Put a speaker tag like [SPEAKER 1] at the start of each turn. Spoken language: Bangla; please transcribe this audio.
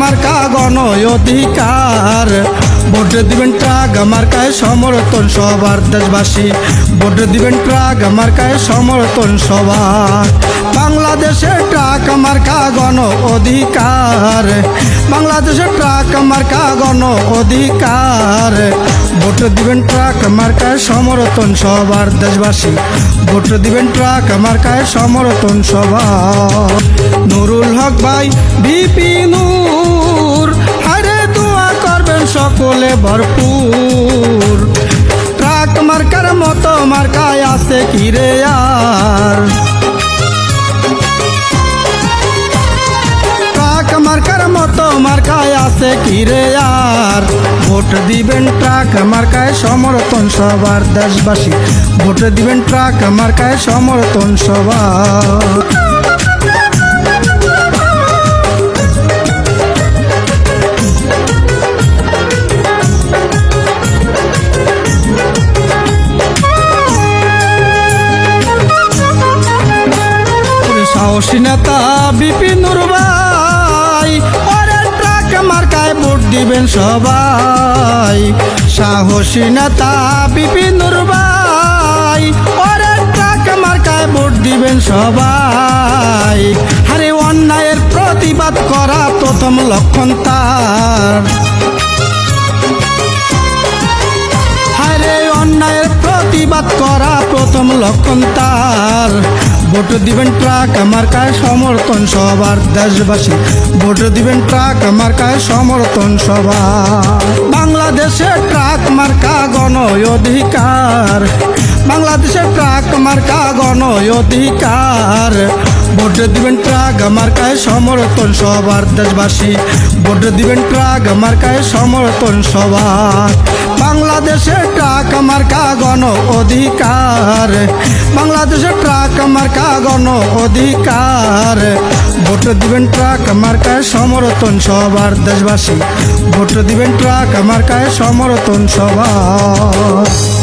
[SPEAKER 1] মার্কা গণ অধিকার ভোট দিবেন ট্রাক, মার্কায় সমর্থন সবার দেশবাসী। ভোট দিবেন ট্রাক, মার্কায় সমর্থন সবার বাংলাদেশে ট্রাক, মার্কা গণ অধিকার বাংলাদেশে ট্রাক, মার্কা গণ অধিকার ভোট দিবেন ট্রাক, মার্কায় সমর্থন সবার দেশবাসী। ভোট দিবেন ট্রাক, মার্কায় সমর্থন সবার নুরুল হক ভাই বিপি সকলে ভরপুর। ট্রাক মার্কার মতো মার্কায় আছে কিরে আর? ট্রাক মার্কার মতো মার্কায় আছে কিরে আর? ভোট দিবেন ট্রাক মার্কায় সমর্থন সবার দেশবাসী। ভোট দিবেন ট্রাক মার্কায় সমর্থন সবার। সাহসী নেতা বিপিনুর ভাই ওরে ট্রাক মার্কায় ভোট দিবেন সবাই। সাহসী নেতা বিপিনুর ভাই ওরে ট্রাক মার্কায় ভোট দিবেন সবাই। আরে অন্যায়ের প্রতিবাদ করা প্রথম লক্ষণ তার। অন্যায়ের প্রতিবাদ করা প্রথম লক্ষণ তার। ভোট দিবেন ট্রাক, আমার কায় সমর্থন সবার দেশবাসী। ভোট দিবেন ট্রাক, আমার কায় সমর্থন সবার। বাংলাদেশে ট্রাক মার্কা গণ অধিকার। বাংলাদেশে ট্রাক মার্কা গণ অধিকার। ভোট দিবেন ট্রাক, আমার কায় সমর্থন সবার দেশবাসী। ভোট দিবেন ট্রাক, আমার কায় সমর্থন সবার। বাংলাদেশে ট্রাক আমার কাগণ অধিকার। বাংলাদেশে ট্রাক আমার কাগণ অধিকার। ভোট দিবেন ট্রাক আমার কায় সমরতন সবার দেশবাসী। ভোট দিবেন ট্রাক আমার কায় সমরতন সবার